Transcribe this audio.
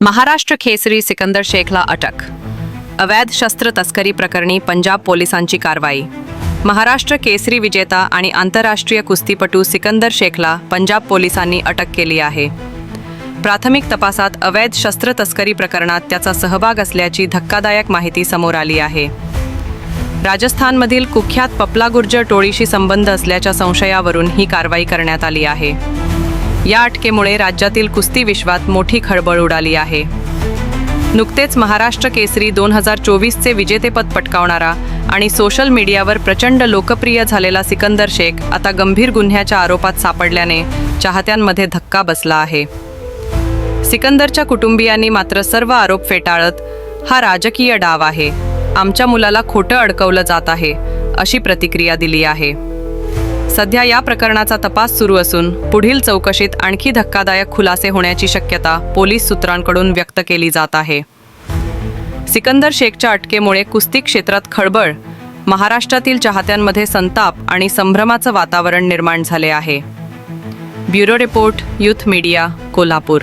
महाराष्ट्र केसरी सिकंदर शेखला अटक. अवैध शस्त्र तस्करी प्रकरणी पंजाब पोलिसांची कारवाई. महाराष्ट्र केसरी विजेता आणि आंतरराष्ट्रीय कुस्तीपटू सिकंदर शेखला पंजाब पोलिसांनी अटक केली आहे. प्राथमिक तपासात अवैध शस्त्र तस्करी प्रकरणात त्याचा सहभाग असल्याची धक्कादायक माहिती समोर आली आहे. राजस्थानमधील कुख्यात पपला गुर्जर टोळीशी संबंध असल्याच्या संशयावरून ही कारवाई करण्यात आली आहे. या अटकेमुळे राज्यातील कुस्ती विश्वात मोठी खळबळ उडाली आहे. नुकतेच महाराष्ट्र केसरी दोन हजार चोवीसचे विजेतेपद पटकावणारा आणि सोशल मीडियावर प्रचंड लोकप्रिय झालेला सिकंदर शेख आता गंभीर गुन्ह्याच्या आरोपात सापडल्याने चाहत्यांमध्ये धक्का बसला आहे. सिकंदरच्या कुटुंबियांनी मात्र सर्व आरोप फेटाळत हा राजकीय डाव आहे. आमच्या मुलाला खोटं अडकवलं जात आहे अशी प्रतिक्रिया दिली आहे. सध्या या प्रकरणाचा तपास सुरू असून पुढील चौकशीत आणखी धक्कादायक खुलासे होण्याची शक्यता पोलीस सूत्रांकडून व्यक्त केली जात आहे. सिकंदर शेखच्या अटकेमुळे कुस्ती क्षेत्रात खळबळ महाराष्ट्रातील चाहत्यांमध्ये संताप आणि संभ्रमाचं वातावरण निर्माण झाले आहे. Bureau report youth media Kolhapur.